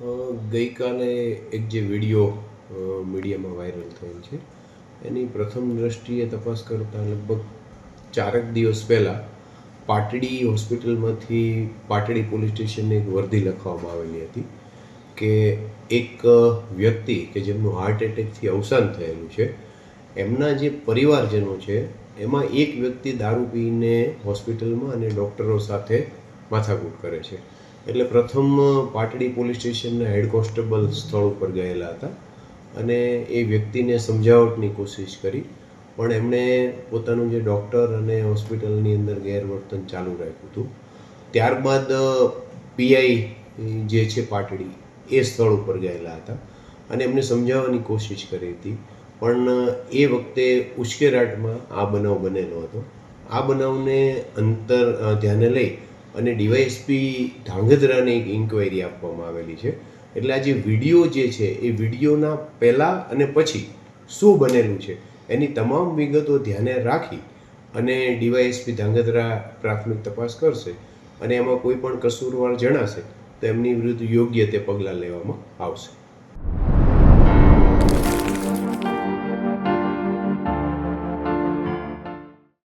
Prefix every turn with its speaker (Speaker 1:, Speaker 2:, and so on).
Speaker 1: ગઈકાલે એક જે વીડિયો મીડિયામાં વાયરલ થયેલ છે, એની પ્રથમ દ્રષ્ટિએ તપાસ કરતાં લગભગ ચારેક દિવસ પહેલાં પાટડી હોસ્પિટલમાંથી પાટડી પોલીસ સ્ટેશનને એક વર્દી લખવામાં આવેલી હતી કે એક વ્યક્તિ કે જેમનું હાર્ટ એટેકથી અવસાન થયેલું છે, એમના જે પરિવારજનો છે, એમાં એક વ્યક્તિ દારૂ પીને હોસ્પિટલમાં અને ડૉક્ટરો સાથે માથાકૂટ કરે છે. એટલે પ્રથમ પાટડી પોલીસ સ્ટેશનના હેડ કોન્સ્ટેબલ સ્થળ ઉપર ગયેલા હતા અને એ વ્યક્તિને સમજાવટની કોશિશ કરી. પણ એમણે પોતાનું જે ડૉક્ટર અને હોસ્પિટલની અંદર ગેરવર્તન ચાલુ રાખ્યું હતું. ત્યારબાદ પીઆઈ જે છે પાટડી એ સ્થળ ઉપર ગયેલા હતા અને એમને સમજાવવાની કોશિશ કરી હતી. પણ એ વખતે ઉશ્કેરાટમાં આ બનાવ બનેલો હતો. આ બનાવને અંતર ધ્યાને લઈ અને ડીવાયએસપી ધાંગધ્રાને એક ઇન્ક્વાયરી આપવામાં આવેલી છે. એટલે આ જે વીડિયો જે છે, એ વિડીયોના પહેલાં અને પછી શું બનેલું છે, એની તમામ વિગતો ધ્યાને રાખી અને ડીવાયએસપી ધાંગધ્રા પ્રાથમિક તપાસ કરશે અને એમાં કોઈ પણ કસૂરવાર જણાશે તો એમની વિરુદ્ધ યોગ્ય તે પગલાં લેવામાં આવશે.